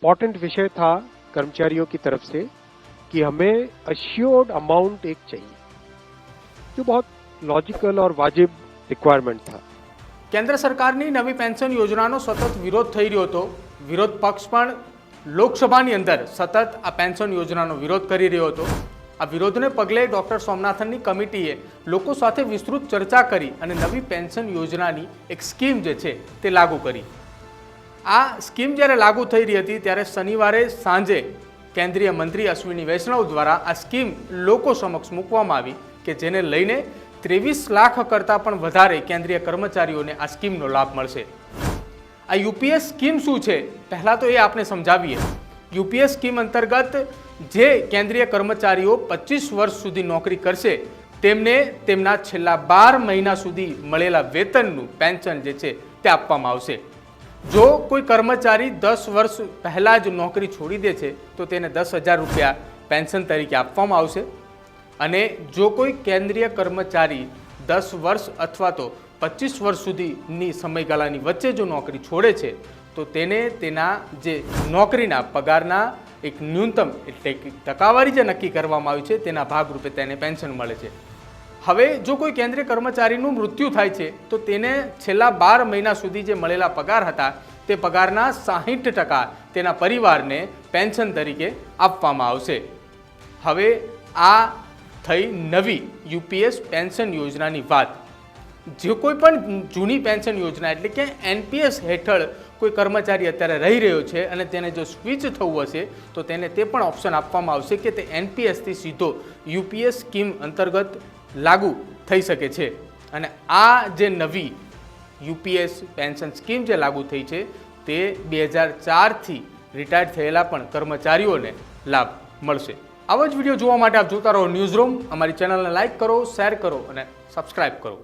Important विषय था कर्मचारियों की तरफ से कि हमें अश्योर्ड अमाउंट एक चाहिए जो बहुत लॉजिकल और वाजिब रिक्वायरमेंट था કેન્દ્ર સરકારની નવી પેન્શન યોજનાનો સતત વિરોધ થઈ રહ્યો હતો વિરોધ પક્ષ પણ લોકસભાની અંદર સતત આ પેન્શન યોજનાનો વિરોધ કરી રહ્યો હતો આ વિરોધને પગલે ડૉક્ટર સોમનાથનની કમિટીએ લોકો સાથે વિસ્તૃત ચર્ચા કરી અને નવી પેન્શન યોજનાની એક સ્કીમ જે છે તે લાગુ કરી આ સ્કીમ જ્યારે લાગુ થઈ રહી હતી ત્યારે શનિવારે સાંજે કેન્દ્રીય મંત્રી અશ્વિની વૈષ્ણવ દ્વારા આ સ્કીમ લોકો સમક્ષ મૂકવામાં આવી કે જેને લઈને ત્રેવીસ લાખ કરતાં પણ વધારે કેન્દ્રીય કર્મચારીઓને આ સ્કીમનો લાભ મળશે. આ યુપીએસ સ્કીમ શું છે? પહેલાં તો એ આપણે સમજાવીએ. યુપીએસ સ્કીમ અંતર્ગત જે કેન્દ્રીય કર્મચારીઓ પચીસ વર્ષ સુધી નોકરી કરશે, તેમને તેમના છેલ્લા બાર મહિના સુધી મળેલા વેતનનું પેન્શન જે છે તે આપવામાં આવશે. જો કોઈ કર્મચારી દસ વર્ષ પહેલાં જ નોકરી છોડી દે છે, તો તેને દસ હજાર રૂપિયા પેન્શન તરીકે આપવામાં આવશે. અને જો કોઈ કેન્દ્રીય કર્મચારી દસ વર્ષ અથવા તો પચીસ વર્ષ સુધીની સમયગાળાની વચ્ચે જો નોકરી છોડે છે, તો તેને તેના જે નોકરીના પગારના એક ન્યૂનતમ એટલે ટકાવારી જે નક્કી કરવામાં આવી છે, તેના ભાગરૂપે તેને પેન્શન મળે છે. હવે જો કોઈ કેન્દ્રીય કર્મચારીનું મૃત્યુ થાય છે, તો તેને છેલ્લા બાર મહિના સુધી જે મળેલા પગાર હતા, તે પગારના સાહીઠ ટકા તેના પરિવારને પેન્શન તરીકે આપવામાં આવશે. હવે આ થઈ નવી યુપીએસ પેન્શન યોજનાની વાત. જે કોઈ પણ જૂની પેન્શન યોજના, એટલે કે એનપીએસ હેઠળ કોઈ કર્મચારી અત્યારે રહી રહ્યો છે અને તેને જો સ્વિચ થવું હશે, તો તેને તે પણ ઓપ્શન આપવામાં આવશે કે તે એનપીએસથી સીધો યુપીએસ સ્કીમ અંતર્ગત લાગુ થઈ શકે છે. અને આ જે નવી યુપીએસ પેન્શન સ્કીમ જે લાગુ થઈ છે, તે બે હજાર ચારથી રિટાયર્ડ થયેલા પણ કર્મચારીઓને લાભ મળશે. આવો જ વીડિયો જોવા માટે આપ જોતા રહો ન્યૂઝ રૂમ અમારી ચેનલને લાઇક કરો શેર કરો અને સબસ્ક્રાઈબ કરો.